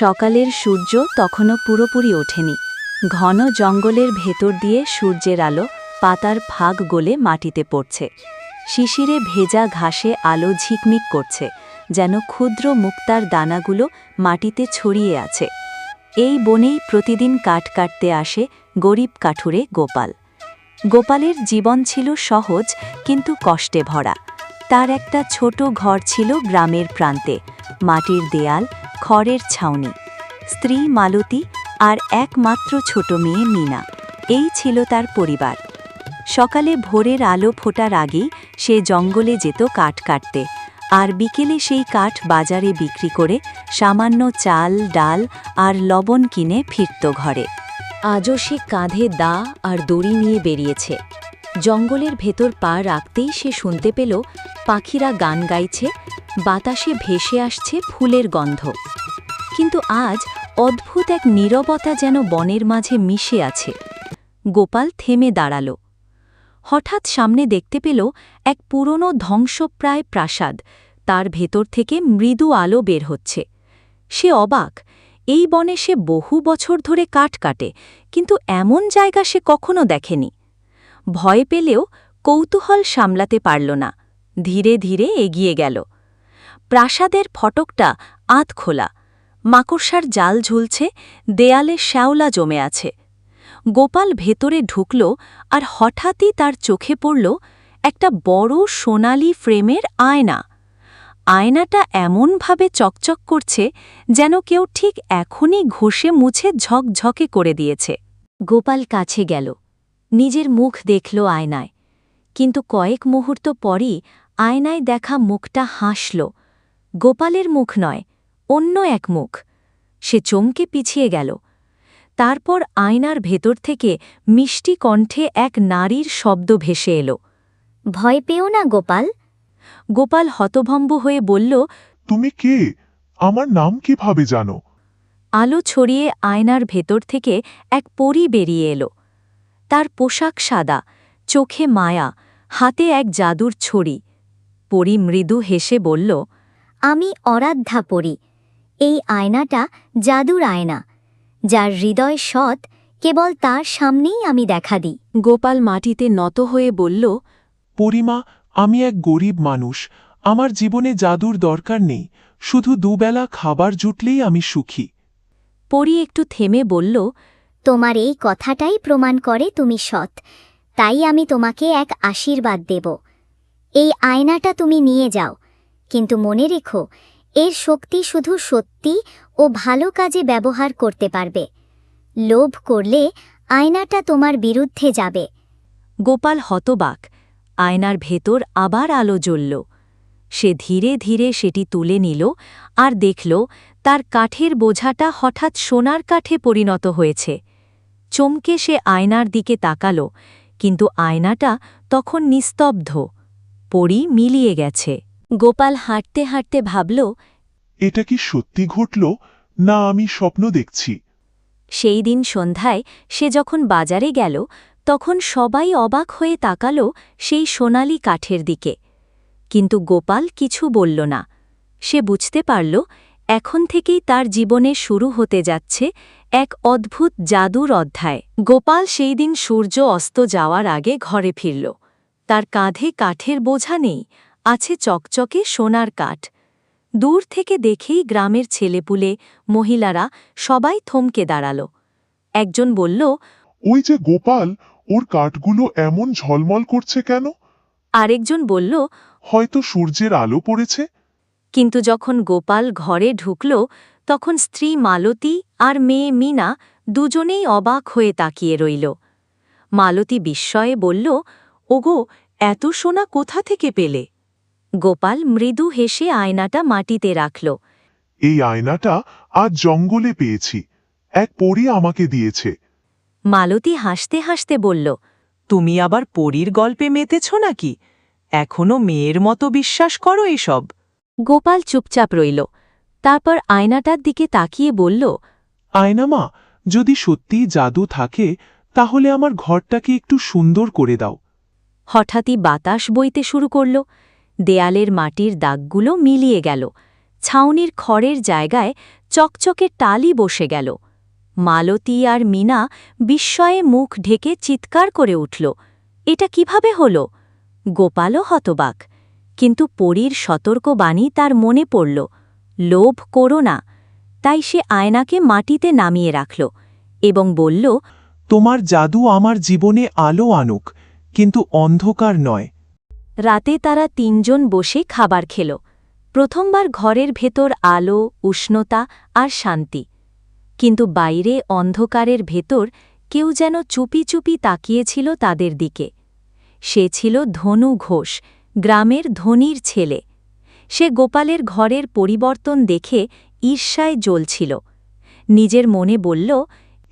সকালের সূর্য তখনও পুরোপুরি ওঠেনি। ঘন জঙ্গলের ভেতর দিয়ে সূর্যের আলো পাতার ফাঁক গলে মাটিতে পড়ছে। শিশিরে ভেজা ঘাসে আলো ঝিকমিক করছে, যেন ক্ষুদ্র মুক্তার দানাগুলো মাটিতে ছড়িয়ে আছে। এই বনেই প্রতিদিন কাঠ কাটতে আসে গরিব কাঠুরে গোপাল। গোপালের জীবন ছিল সহজ, কিন্তু কষ্টে ভরা। তার একটা ছোট ঘর ছিল গ্রামের প্রান্তে। মাটির দেয়াল খড়ের ছাউনি, স্ত্রী মালতী আর একমাত্র ছোট মেয়ে মিনা। এই ছিল তার পরিবার। সকালে ভোরের আলো ফোটার আগেই সে জঙ্গলে যেত কাঠ কাটতে আর বিকেলে সেই কাঠ বাজারে বিক্রি করে সামান্য চাল, ডাল আর লবণ কিনে ফিরত ঘরে। আজও সে কাঁধে দা আর দড়ি নিয়ে বেরিয়েছে। জঙ্গলের ভেতর পা রাখতেই সে শুনতে পেল পাখিরা গান গাইছে, বাতাসে ভেসে আসছে ফুলের গন্ধ। কিন্তু আজ অদ্ভুত এক নীরবতা যেন বনের মাঝে মিশে আছে। গোপাল থেমে দাঁড়াল। হঠাৎ সামনে দেখতে পেল এক পুরনো ধ্বংসপ্রায় প্রাসাদ, তার ভেতর থেকে মৃদু আলো বের হচ্ছে। সে অবাক, এই বনে সে বহু বছর ধরে কাঠ কাটে, কিন্তু এমন জায়গা সে কখনো দেখেনি। ভয় পেলেও কৌতূহল সামলাতে পারল না। ধীরে ধীরে এগিয়ে গেল। প্রাসাদের ফটকটা আধ খোলা। মাকড়সার জাল ঝুলছে, দেয়ালে শ্যাওলা জমে আছে। গোপাল ভেতরে ঢুকল আর হঠাৎই তার চোখে পড়ল একটা বড় সোনালি ফ্রেমের আয়না। আয়নাটা এমনভাবে চকচক করছে যেন কেউ ঠিক এখনই ঘষে মুছে ঝকঝকে করে দিয়েছে। গোপাল কাছে গেল। নিজের মুখ দেখল আয়নায়। কিন্তু কয়েক মুহূর্ত পরই আয়নায় দেখা মুখটা হাসল। গোপালের মুখ নয় অন্য এক মুখ। সে চমকে পিছিয়ে গেল। তারপর আয়নার ভেতর থেকে মিষ্টি কণ্ঠে এক নারীর শব্দ ভেসে এলো। ভয় পেও না গোপাল। গোপাল হতভম্ব হয়ে বলল তুমি কে? আমার নাম কীভাবে জানো? আলো ছড়িয়ে আয়নার ভেতর থেকে এক পরী বেরিয়ে এলো। তার পোশাক সাদা চোখে মায়া হাতে এক জাদুর ছড়ি। পরি মৃদু হেসে বলল আমি অরাধ্যা পরি। এই আয়নাটা জাদুর আয়না। যার হৃদয় সৎ কেবল তার সামনেই আমি দেখা দিই। গোপাল মাটিতে নত হয়ে বলল পরিমা আমি এক গরিব মানুষ। আমার জীবনে জাদুর দরকার নেই। শুধু দুবেলা খাবার জুটলেই আমি সুখী। পরি একটু থেমে বলল তোমার এই কথাটাই প্রমাণ করে তুমি সৎ। তাই আমি তোমাকে এক আশীর্বাদ দেব। এই আয়নাটা তুমি নিয়ে যাও। কিন্তু মনে রেখো, এর শক্তি শুধু সত্যি ও ভালো কাজে ব্যবহার করতে পারবে। লোভ করলে আয়নাটা তোমার বিরুদ্ধে যাবে। গোপাল হতবাক, আয়নার ভেতর আবার আলো জ্বলল। সে ধীরে ধীরে সেটি তুলে নিল আর দেখল, তার কাঠের বোঝাটা হঠাৎ সোনার কাঠে পরিণত হয়েছে। চমকে সে আয়নার দিকে তাকাল কিন্তু আয়নাটা তখন নিস্তব্ধ। পরি মিলিয়ে গেছে। গোপাল হাঁটতে হাঁটতে ভাবল এটা কি সত্যি ঘটল না আমি স্বপ্ন দেখছি? সেই দিন সন্ধ্যায় সে যখন বাজারে গেল তখন সবাই অবাক হয়ে তাকাল সেই সোনালি কাঠের দিকে। কিন্তু গোপাল কিছু বলল না। সে বুঝতে পারল এখন থেকেই তার জীবনে শুরু হতে যাচ্ছে এক অদ্ভুত জাদুর অধ্যায়। গোপাল সেই দিন সূর্য অস্ত যাওয়ার আগে ঘরে ফিরল। তার কাঁধে কাঠের বোঝা নেই আছে চকচকে সোনার কাঠ। দূর থেকে দেখেই গ্রামের ছেলেপুলে মহিলারা সবাই থমকে দাঁড়াল। একজন বলল ওই যে গোপাল ওর কাঠগুলো এমন ঝলমল করছে কেন? আরেকজন বলল হয়তো সূর্যের আলো পড়েছে। কিন্তু যখন গোপাল ঘরে ঢুকল তখন স্ত্রী মালতী আর মেয়ে মিনা দুজনেই অবাক হয়ে তাকিয়ে রইল। মালতী বিস্ময়ে বলল ওগো এত সোনা কোথা থেকে পেলে? গোপাল মৃদু হেসে আয়নাটা মাটিতে রাখল। এই আয়নাটা আজ জঙ্গলে পেয়েছি। এক পরী আমাকে দিয়েছে। মালতী হাসতে হাসতে বলল তুমি আবার পরীর গল্পে মেতেছ নাকি? এখনও মেয়ের মতো বিশ্বাস করো এসব? গোপাল চুপচাপ রইল। তারপর আয়নাটার দিকে তাকিয়ে বলল আয়নামা যদি সত্যিই জাদু থাকে তাহলে আমার ঘরটাকে একটু সুন্দর করে দাও। হঠাৎই বাতাস বইতে শুরু করল। দেয়ালের মাটির দাগগুলো মিলিয়ে গেল। ছাউনির খড়ের জায়গায় চকচকে টালি বসে গেল। মালতী আর মিনা বিস্ময়ে মুখ ঢেকে চিৎকার করে উঠল এটা কীভাবে হল? গোপালও হতবাক। কিন্তু পরীর সতর্ক বাণী তার মনে পড়ল লোভ করো না। তাই সে আয়নাকে মাটিতে নামিয়ে রাখল এবং বলল তোমার জাদু আমার জীবনে আলো আনুক কিন্তু অন্ধকার নয়। রাতে তারা তিনজন বসে খাবার খেল। প্রথমবার ঘরের ভেতর আলো উষ্ণতা আর শান্তি। কিন্তু বাইরে অন্ধকারের ভেতর কেউ যেন চুপি চুপি তাকিয়েছিল তাদের দিকে। সে ছিল ধনু ঘোষ গ্রামের ধনির ছেলে। সে গোপালের ঘরের পরিবর্তন দেখে ঈর্ষায় জ্বলছিল। নিজের মনে বলল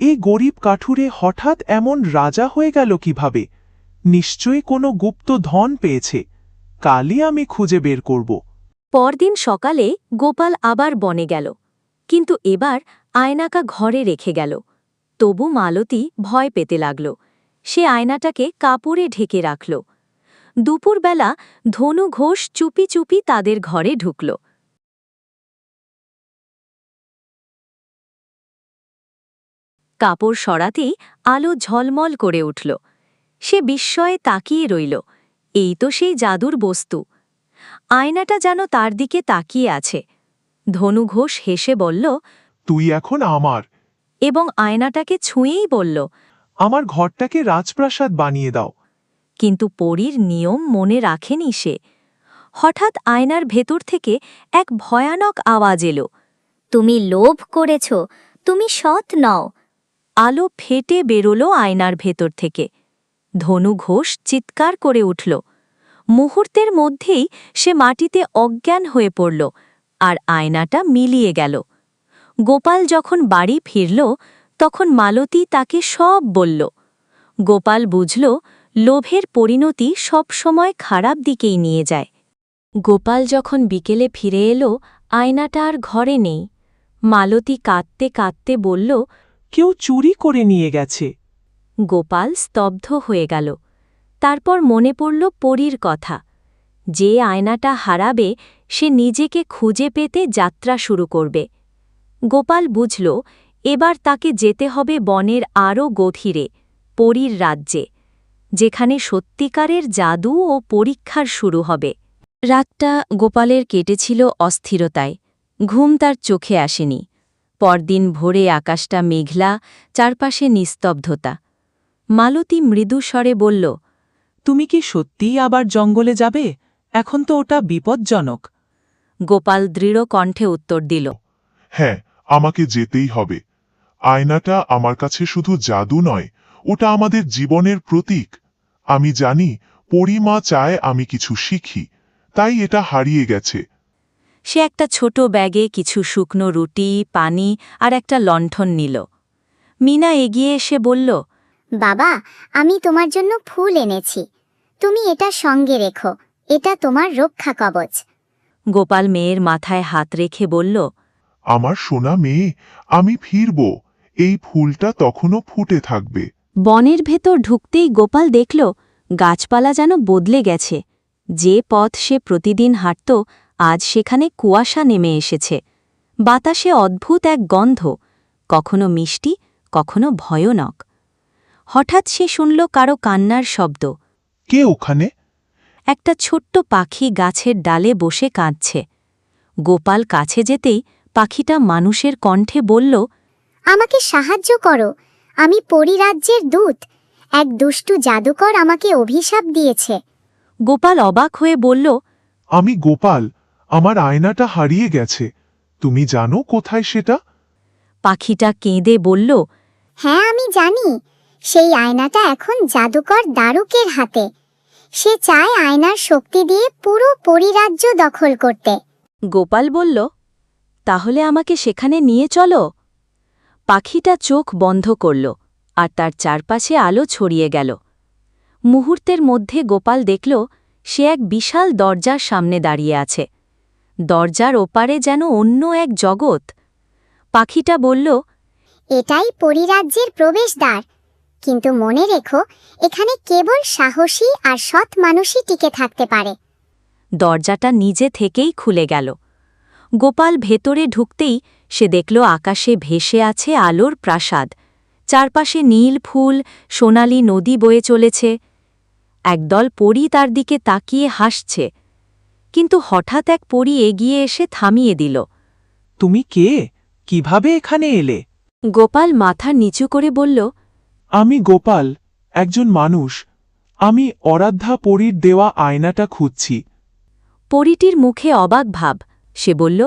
এ গরিব কাঠুরে হঠাৎ এমন রাজা হয়ে গেল কীভাবে? নিশ্চয়ই কোনো গুপ্ত ধন পেয়েছে। কালই আমি খুঁজে বের করব। পরদিন সকালে গোপাল আবার বনে গেল কিন্তু এবার আয়নাকা ঘরে রেখে গেল। তবু মালতী ভয় পেতে লাগল। সে আয়নাটাকে কাপড়ে ঢেকে রাখল। দুপুরবেলা ধনু ঘোষ চুপি চুপি তাদের ঘরে ঢুকল। কাপড় সরাতেই আলো ঝলমল করে উঠল। সে বিস্ময়ে তাকিয়ে রইল। এই তো সেই জাদুর বস্তু। আয়নাটা যেন তার দিকে তাকিয়ে আছে। ধনু ঘোষ হেসে বলল তুই এখন আমার। এবং আয়নাটাকে ছুঁয়েই বলল আমার ঘরটাকে রাজপ্রাসাদ বানিয়ে দাও। কিন্তু পরীর নিয়ম মনে রাখেনি সে। হঠাৎ আয়নার ভেতর থেকে এক ভয়ানক আওয়াজ এলো। তুমি লোভ করেছ তুমি সৎ নও। আলো ফেটে বেরোলো আয়নার ভেতর থেকে। ধনু ঘোষ চিৎকার করে উঠল। মুহূর্তের মধ্যেই সে মাটিতে অজ্ঞান হয়ে পড়ল আর আয়নাটা মিলিয়ে গেল। গোপাল যখন বাড়ি ফিরল তখন মালতী তাকে সব বলল। গোপাল বুঝল লোভের পরিণতি সবসময় খারাপ দিকেই নিয়ে যায়। গোপাল যখন বিকেলে ফিরে এলো আয়নাটা আর ঘরে নেই। মালতী কাঁদতে কাঁদতে বলল কেউ চুরি করে নিয়ে গেছে। গোপাল স্তব্ধ হয়ে গেল। তারপর মনে পড়ল পরীর কথা। যে আয়নাটা হারাবে সে নিজেকে খুঁজে পেতে যাত্রা শুরু করবে। গোপাল বুঝল এবার তাকে যেতে হবে বনের আরও গভীরে পরীর রাজ্যে। যেখানে সত্যিকারের জাদু ও পরীক্ষার শুরু হবে। রাতটা গোপালের কেটেছিল অস্থিরতায়। ঘুম তার চোখে আসেনি। পরদিন ভোরে আকাশটা মেঘলা চারপাশে নিস্তব্ধতা। মালতী মৃদু স্বরে বলল তুমি কি সত্যিই আবার জঙ্গলে যাবে? এখন তো ওটা বিপজ্জনক। গোপাল দৃঢ় কণ্ঠে উত্তর দিল হ্যাঁ আমাকে যেতেই হবে। আয়নাটা আমার কাছে শুধু জাদু নয় ওটা আমাদের জীবনের প্রতীক। আমি জানি পরিমা চায় আমি কিছু শিখি তাই এটা হারিয়ে গেছে। সে একটা ছোট ব্যাগে কিছু শুকনো রুটি পানি আর একটা লণ্ঠন নিল। মিনা এগিয়ে এসে বলল বাবা আমি তোমার জন্য ফুল এনেছি। তুমি এটা সঙ্গে রেখো এটা তোমার রক্ষা কবচ। গোপাল মেয়ের মাথায় হাত রেখে বলল আমার সোনা মেয়ে আমি ফিরব এই ফুলটা তখনও ফুটে থাকবে। বনের ভেতর ঢুকতেই গোপাল দেখল গাছপালা যেন বদলে গেছে। যে পথ সে প্রতিদিন হাঁটত আজ সেখানে কুয়াশা নেমে এসেছে। বাতাসে অদ্ভুত এক গন্ধ কখনো মিষ্টি কখনো ভয়ানক। হঠাৎ সে শুনল কারও কান্নার শব্দ। কে ওখানে? একটা ছোট্ট পাখি গাছের ডালে বসে কাঁদছে। গোপাল কাছে যেতেই পাখিটা মানুষের কণ্ঠে বলল আমাকে সাহায্য করো আমি পরিরাজ্যের দূত। এক দুষ্টু জাদুকর আমাকে অভিশাপ দিয়েছে। গোপাল অবাক হয়ে বলল আমি গোপাল আমার আয়নাটা হারিয়ে গেছে। তুমি জানো কোথায় সেটা? পাখিটা কেঁদে বলল হ্যাঁ আমি জানি। সেই আয়নাটা এখন জাদুকর দারুকের হাতে। সে চায় আয়নার শক্তি দিয়ে পুরো পরিরাজ্য দখল করতে। গোপাল বলল তাহলে আমাকে সেখানে নিয়ে চলো। পাখিটা চোখ বন্ধ করল আর তার চারপাশে আলো ছড়িয়ে গেল। মুহূর্তের মধ্যে গোপাল দেখল সে এক বিশাল দরজার সামনে দাঁড়িয়ে আছে। দরজার ওপারে যেন অন্য এক জগৎ। পাখিটা বলল এটাই পরিরাজ্যের প্রবেশদ্বার। কিন্তু মনে রেখো এখানে কেবল সাহসী আর সৎ মানুষই টিকে থাকতে পারে। দরজাটা নিজে থেকেই খুলে গেল। গোপাল ভেতরে ঢুকতেই সে দেখল আকাশে ভেসে আছে আলোর প্রাসাদ। চারপাশে নীল ফুল সোনালি নদী বয়ে চলেছে। একদল পরী তার দিকে তাকিয়ে হাসছে। কিন্তু হঠাৎ এক পরী এগিয়ে এসে থামিয়ে দিল। তুমি কে? কীভাবে এখানে এলে? গোপাল মাথা নিচু করে বলল আমি গোপাল একজন মানুষ। আমি অরাধ্যা পরীর দেওয়া আয়নাটা খুঁজছি। পরীটির মুখে অবাক ভাব। সে বলল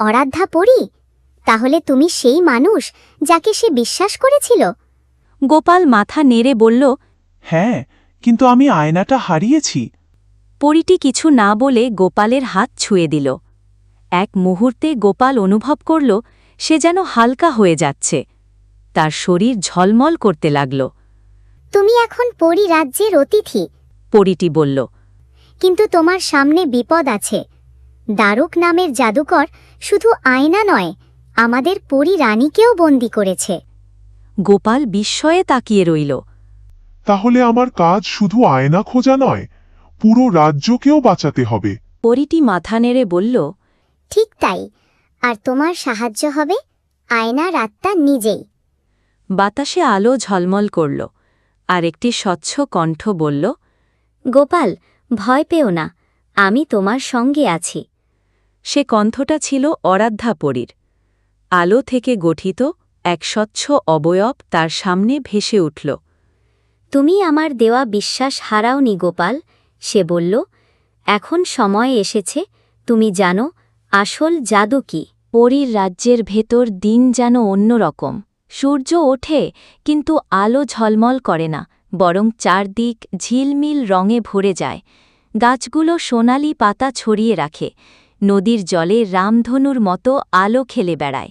অরাধ্যা পড়ি তাহলে তুমি সেই মানুষ যাকে সে বিশ্বাস করেছিল? গোপাল মাথা নেড়ে বলল হ্যাঁ কিন্তু আমি আয়নাটা হারিয়েছি। পরীটি কিছু না বলে গোপালের হাত ছুঁয়ে দিল। এক মুহূর্তে গোপাল অনুভব করল সে যেন হালকা হয়ে যাচ্ছে। তার শরীর ঝলমল করতে লাগল। তুমি এখন পরি রাজ্যের অতিথি পরিটি বলল। কিন্তু তোমার সামনে বিপদ আছে। দারুক নামের জাদুকর শুধু আয়না নয় আমাদের পরী রানীকেও বন্দি করেছে। গোপাল বিস্ময়ে তাকিয়ে রইল। তাহলে আমার কাজ শুধু আয়না খোঁজা নয় পুরো রাজ্যকেও বাঁচাতে হবে। পরীটি মাথা নেড়ে বলল ঠিক তাই। আর তোমার সাহায্য হবে আয়নার আত্মা নিজেই। বাতাসে আলো ঝলমল করল আর একটি স্বচ্ছ কণ্ঠ বলল গোপাল ভয় পেও না আমি তোমার সঙ্গে আছি। সে কণ্ঠটা ছিল অরাধ্যাপরীর আলো থেকে গঠিত এক স্বচ্ছ অবয়ব তার সামনে ভেসে উঠল। তুমি আমার দেওয়া বিশ্বাস হারাওনি গোপাল, সে বলল। এখন সময় এসেছে, তুমি জানো, আসল জাদু কি? পরীর রাজ্যের ভেতর দিন যেন অন্যরকম। সূর্য ওঠে, কিন্তু আলো ঝলমল করে না, বরং চারদিক ঝিলমিল রঙে ভরে যায়। গাছগুলো সোনালি পাতা ছড়িয়ে রাখে। নদীর জলে রামধনুর মতো আলো খেলে বেড়ায়।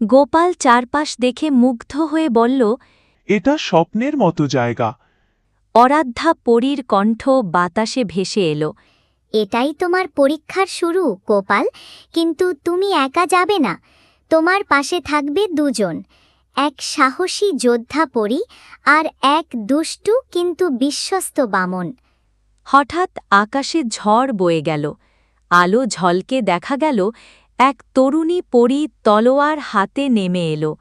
গোপাল চারপাশ দেখে মুগ্ধ হয়ে বলল এটা স্বপ্নের মতো জায়গা। অরাধ্যা পরীর কণ্ঠ বাতাসে ভেসে এলো এটাই তোমার পরীক্ষার শুরু গোপাল কিন্তু তুমি একা যাবে না। তোমার পাশে থাকবে দুজন এক সাহসী যোদ্ধা পরী আর এক দুষ্টু কিন্তু বিশ্বস্ত বামন। হঠাৎ আকাশে ঝড় বয়ে গেল আলো ঝলকে দেখা গেল এক তরুণী পরী তলোয়ার হাতে নেমে এলো।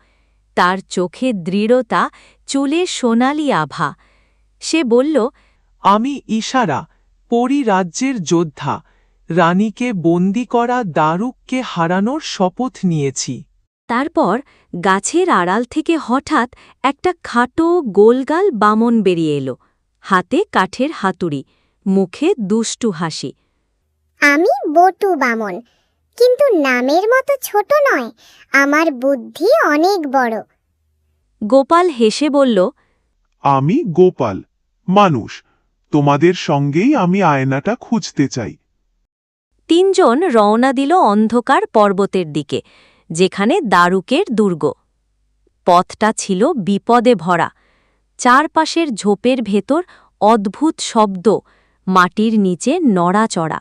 তার চোখে দৃঢ়তা চুলে সোনালি আভা। সে বলল আমি ইশারা পরি রাজ্যের যোদ্ধা। রানীকে বন্দি করা দারুককে হারানোর শপথ নিয়েছি। তারপর গাছের আড়াল থেকে হঠাৎ একটা খাটো গোলগাল বামন বেরিয়ে এলো। হাতে কাঠের হাতুড়ি মুখে দুষ্টু হাসি। আমি বটু বামন। কিন্তু নামের মতো ছোট নয় আমার বুদ্ধি অনেক বড়। গোপাল হেসে বলল আমি গোপাল মানুষ। তোমাদের সঙ্গেই আমি আয়নাটা খুঁজতে চাই। তিনজন রওনা দিল অন্ধকার পর্বতের দিকে যেখানে দারুকের দুর্গ। পথটা ছিল বিপদে ভরা। চারপাশের ঝোপের ভেতর অদ্ভুত শব্দ মাটির নিচে নড়াচড়া।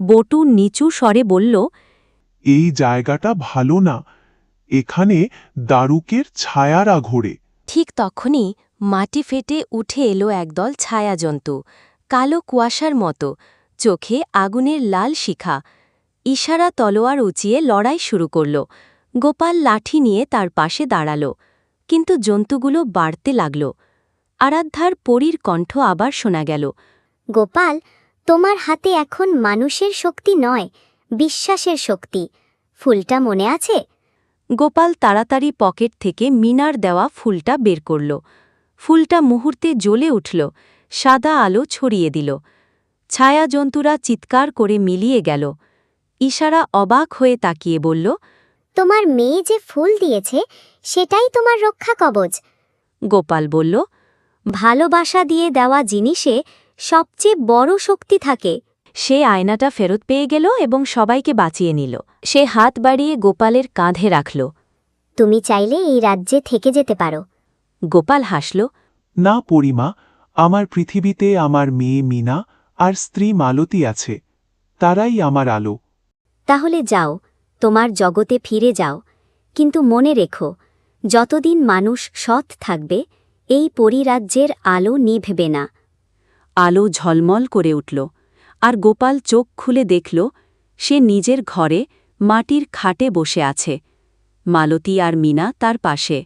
বটু নিচু স্বরে বলল এই জায়গাটা ভালো না। এখানে দারুকের ছায়ারা ঘোরে ঠিক তখনই মাটি ফেটে উঠে এলো একদল ছায়াজন্তু কালো কুয়াশার মতো চোখে আগুনের লাল শিখা। ইশারা তলোয়ার উঁচিয়ে লড়াই শুরু করল। গোপাল লাঠি নিয়ে তার পাশে দাঁড়াল কিন্তু জন্তুগুলো বাড়তে লাগল। আরাধ্যার পরীর কণ্ঠ আবার শোনা গেল গোপাল তোমার হাতে এখন মানুষের শক্তি নয় বিশ্বাসের শক্তি। ফুলটা মনে আছে? গোপাল তাড়াতাড়ি পকেট থেকে মিনার দেওয়া ফুলটা বের করল। ফুলটা মুহূর্তে জ্বলে উঠল সাদা আলো ছড়িয়ে দিল। ছায়া জন্তুরা চিৎকার করে মিলিয়ে গেল। ইশারা অবাক হয়ে তাকিয়ে বলল তোমার মেয়ে যে ফুল দিয়েছে সেটাই তোমার রক্ষা কবচ। গোপাল বলল ভালোবাসা দিয়ে দেওয়া জিনিসে সবচেয়ে বড় শক্তি থাকে। সে আয়নাটা ফেরত পেয়ে গেল এবং সবাইকে বাঁচিয়ে নিল। সে হাত বাড়িয়ে গোপালের কাঁধে রাখল। তুমি চাইলে এই রাজ্যে থেকে যেতে পারো। গোপাল হাসল। না পরিমা আমার পৃথিবীতে আমার মেয়ে মিনা আর স্ত্রী মালতী আছে। তারাই আমার আলো। তাহলে যাও তোমার জগতে ফিরে যাও। কিন্তু মনে রেখো যতদিন মানুষ সৎ থাকবে এই পরিরাজ্যের আলো নিভবে না। আলো ঝলমল করে উঠল, আর গোপাল চোখ খুলে দেখল, সে নিজের ঘরে মাটির খাটে বসে আছে। মালতী আর মিনা তার পাশে।